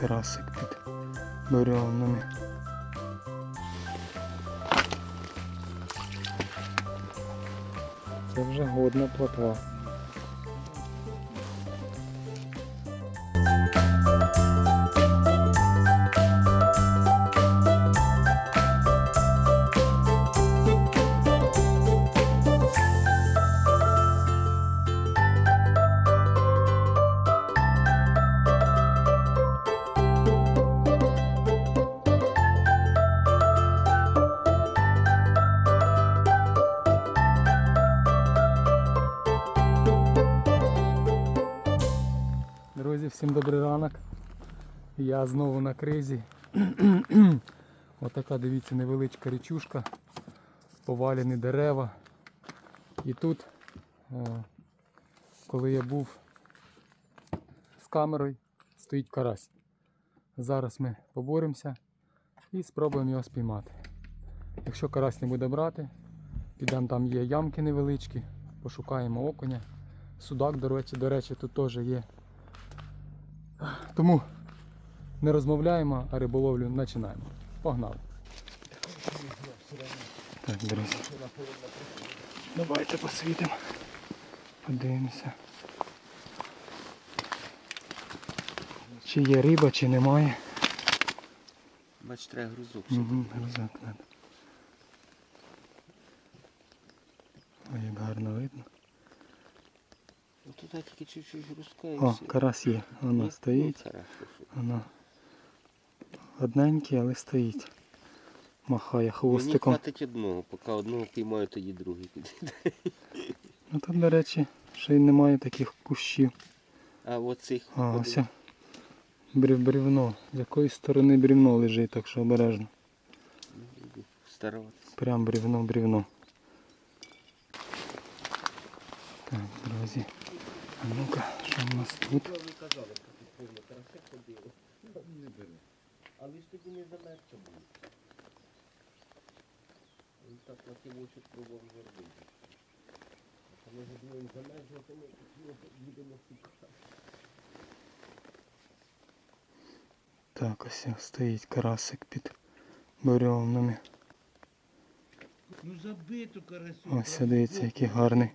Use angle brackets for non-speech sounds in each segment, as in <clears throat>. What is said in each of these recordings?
карасик під бурьонами. Це вже годна плотва. Я знову на кризі. <clears throat> Отака, дивіться, невеличка річушка, повалені дерева. І тут, е, коли я був з камерою, стоїть карась. Зараз ми поборемося і спробуємо його спіймати. Якщо карась не буде брати, підемо там є ямки невеличкі, пошукаємо окуня. Судак, до речі, до речі, тут теж є. Тому не розмовляємо, а риболовлю починаємо. Погнали. Так, друзі. Давайте посвітимо. Подивимося. Чи є риба, чи немає. Бач, треба грузок. Угу, грузак надо. Ой, як гарно видно. Ну, Тут тільки чуть-чуть грузка і О, все. карась є. Воно стоїть. Ну. Воно одненький, але стоїть. Махає Мені хвостиком. хватить одного, поки одного піймаю, тоді другий піде. Ну тут, до речі, ще й немає таких кущів. А оцих А, ось. Брів, брівно. З якої сторони брівно лежить, так що обережно. старуватися. Прям брівно, брівно. Так, друзі. А ну-ка, що в нас тут? Але ж тоді не замерзся буде. На кимочок зробити. А ми будемо замерзнути, ми будемо шукати. Так, ось стоїть карасик під бурьовнами. Ну забито карасю. Ось дивіться, який гарний.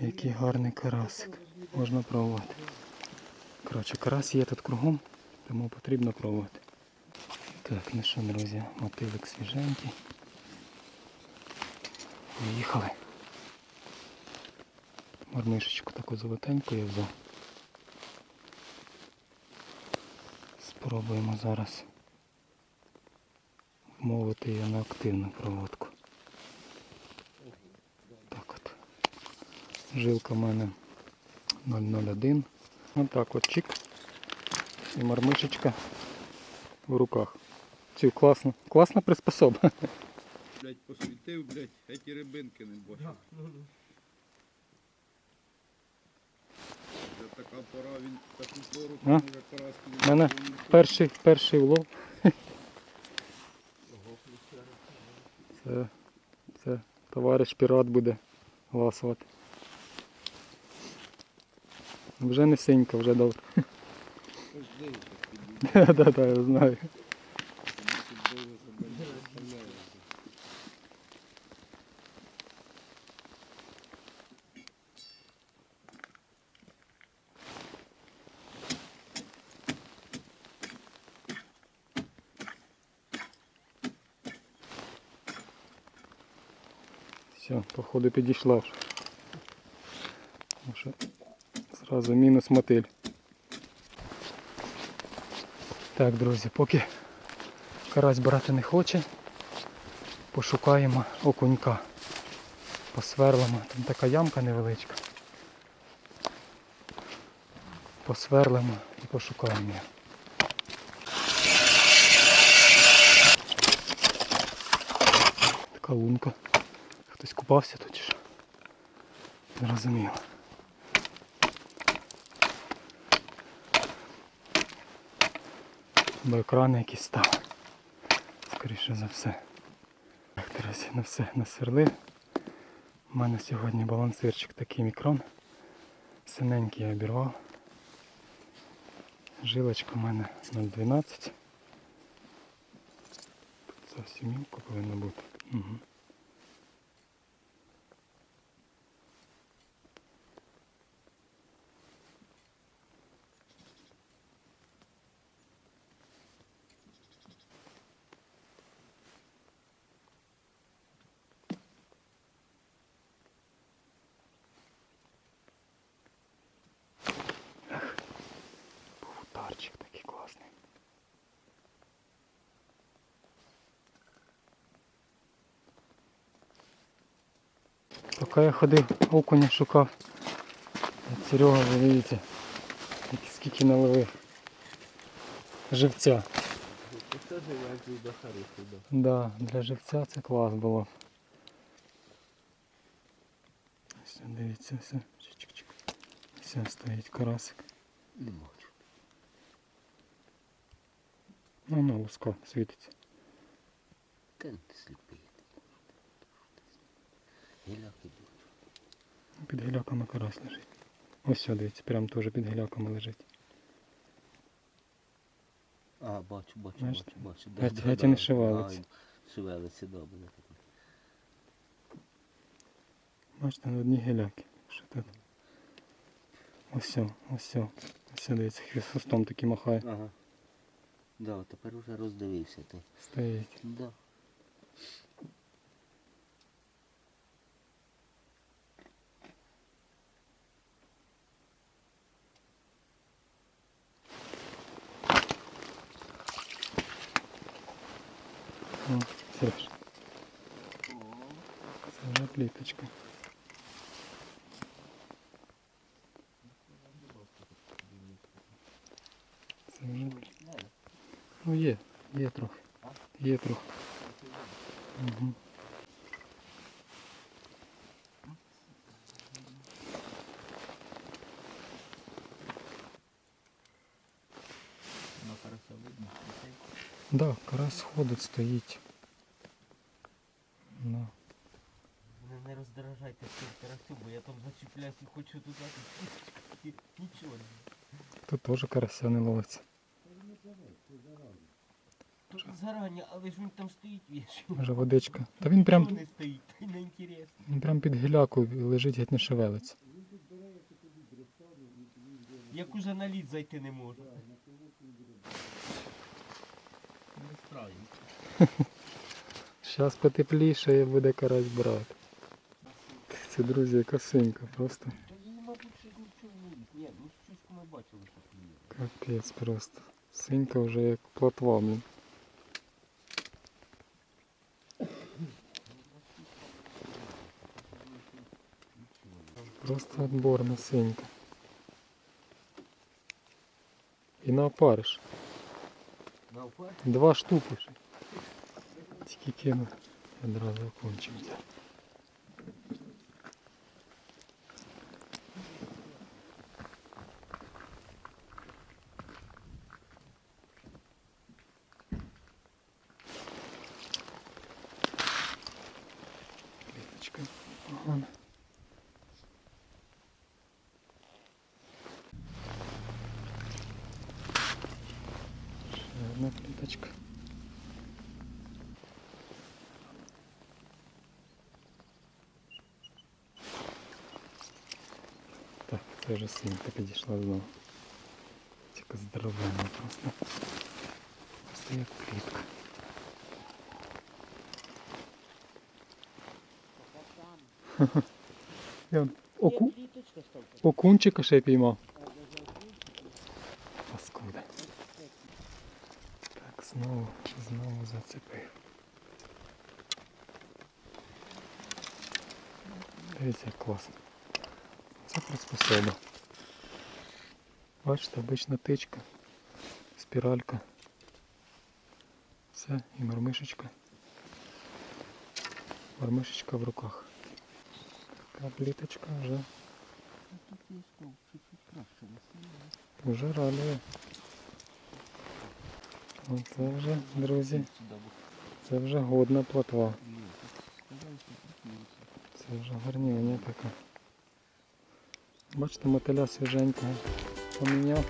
Який гарний карасик. Можна пробувати. Коротше, карась є тут кругом, тому потрібно пробувати. Так, ну що, друзі, мотилик свіженький. Поїхали. Мармишечку таку золотеньку я взяв. Спробуємо зараз вмовити її на активну проводку. Так от. Жилка в мене 001. Отак от чик. І мармишечка в руках. Цю класно, класна приспособа. Блять, посвітив, блять, а ті рибинки не бачу. Вже така пора, він таку пору, А? може караски У мене перший, перший улов. Це, це товариш пірат буде ласувати. Вже не синька, вже добре. Так, так, я знаю. Все, походу підійшла. Тому Зразу мінус мотиль. Так, друзі, поки карась брати не хоче, пошукаємо окунька. Посверлимо. Там така ямка невеличка. Посверлимо і пошукаємо її. Така лунка. Хтось тут чи що? Не. Бо екрани якісь стали. Скоріше за все. Так, друзі, на все насверлив. У мене сьогодні балансирчик такий мікрон. Синенький я обірвав. Жилочка в мене 0,12. Тут зовсім мілко повинно бути. Угу. Поки я ходив, окуня шукав. Серега, ви дивіться, скільки наловив. Живця. Да. Для живця це клас було. Ось дивіться, все. Чик-чик-чик. Все, стоїть карасик. Ну, на луска світиться. Та сліпий. Будуть. Під гіляками карась лежить. Ось сюди, дивіться, прямо теж під гіляками лежить. А, бачу, бачу, Знаєш, бачу, бачу. геть- геть і не шевелиться. А, Шевелиться, добре. Бачите, на одні гіляки. Що тут? Ось, сьо, ось, сьо. ось, сьо, дивіться, хвостом такий махає. Ага. Да, тепер уже роздивився ти. Стоїть. Да. О, Сереж. Це вже пліточка. Це вже пліточка. Ну є, є трохи. Є трохи. Угу. На карася видно. Да, карась ходить, стоїть. Ну. Не роздражайте цим карасю, бо я там зачіпляюсь і хочу туди. і Нічого. Тут теж карася не ловиться. Тут зарані, але ж він там стоїть вічно. Вже водичка. Та він прям, не стоїть, та <laughs> й не інтересно. він прям під гіляку лежить, геть не шевелиться. Як уже на лід зайти не можу. Не. Зараз потепліше і буде карась брати. Це, друзі, яка синька просто. Та їй, мабуть, ще нічого не їсть. Ні, ну щучку ми бачили, що клює. Капець просто. Синька вже як плотва, блін. Просто отборна синька. І на опариш. На опар? Два штуки ще. Тільки кину. Одразу окончим. одна клеточка. Так, це вже синька підійшла знову. Тільки здоровенна просто. Просто як клітка. Я оку... окунчика ще піймав. Знову, знову зацепив. Дивіться, як класно. Це приспособа. Бачите, обична тичка, спіралька. Все, і мармишечка. Мармишечка в руках. Така пліточка вже, вже радує. Оце вже, друзі, це вже годна плотва. Це вже гарнівня така. Бачите, мотиля свіженького поміняв.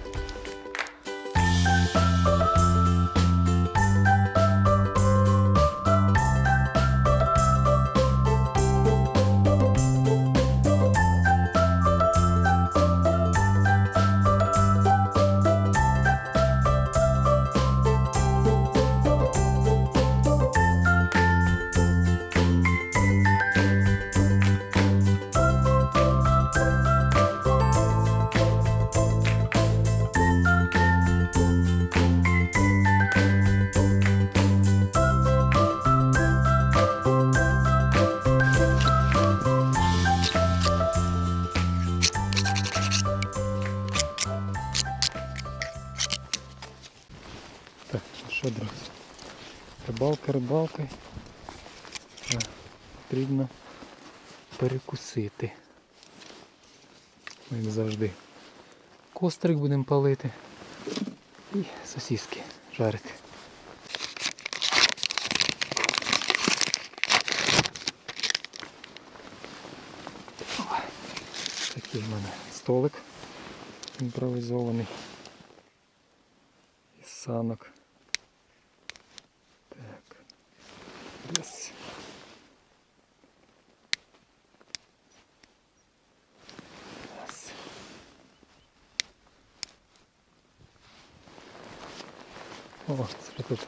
Рибалка, рибалка. Потрібно перекусити. Як завжди. Кострик будемо палити. І сосиски жарити. О, Такий в мене столик імпровізований. Із санок. О, смотри тут.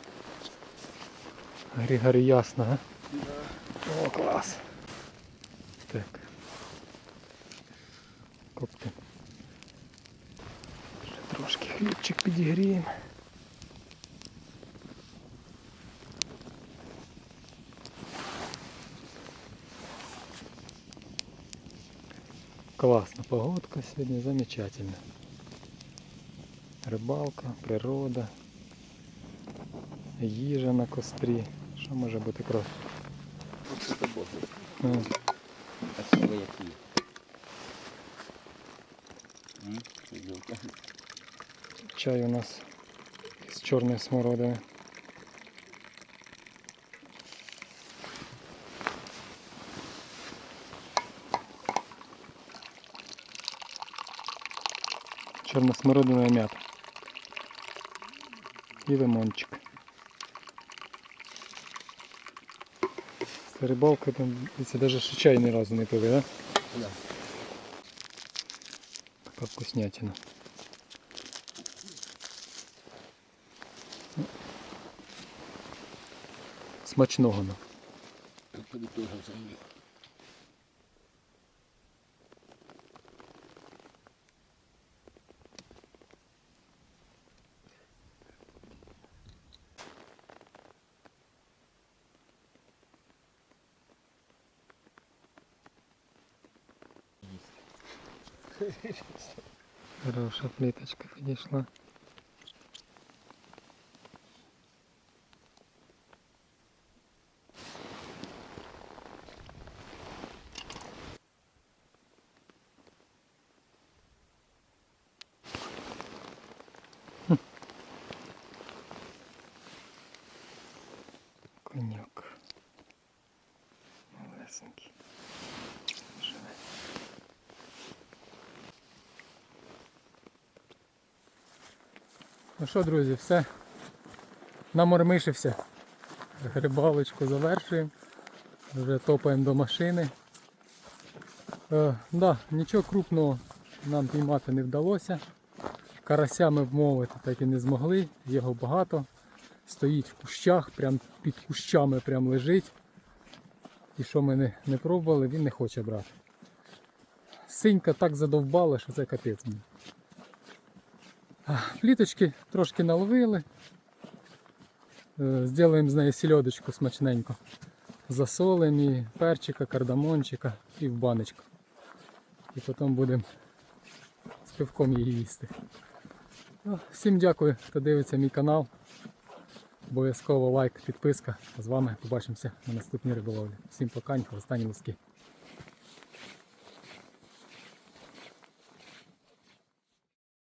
Григорі ясно, а? Да. О, клас. Так. Копти. Ще трошки хлібчик підігріємо. Класна погодка сьогодні, замечательно. Рибалка, природа, їжа на кострі. Що може бути краще? Чай у нас з чорної смородини. Чорна смородина і м'ята. І лимончик. Це рибалка там, це навіть ще чай ні разу не пили, да? Да. Така вкуснятина. Смачного. ну. Хороша плиточка підійшла. Ну що, друзі, все. Намормишився. Рибалочку завершуємо. Вже топаємо до машини. Е, да, нічого крупного нам піймати не вдалося. Карася ми вмовити так і не змогли, його багато. Стоїть в кущах, прям під кущами прям лежить. І що ми не, не пробували, він не хоче брати. Синька так задовбала, що це капець. мені. Пліточки трошки наловили. Е, Зробимо з неї сільодочку смачненько. Засолимо і перчика, кардамончика і в баночку. І потім будемо з пивком її їсти. Ну, Всім дякую, хто дивиться мій канал. Обов'язково лайк, підписка. З вами побачимося на наступній риболовлі. Всім пока, останні луски.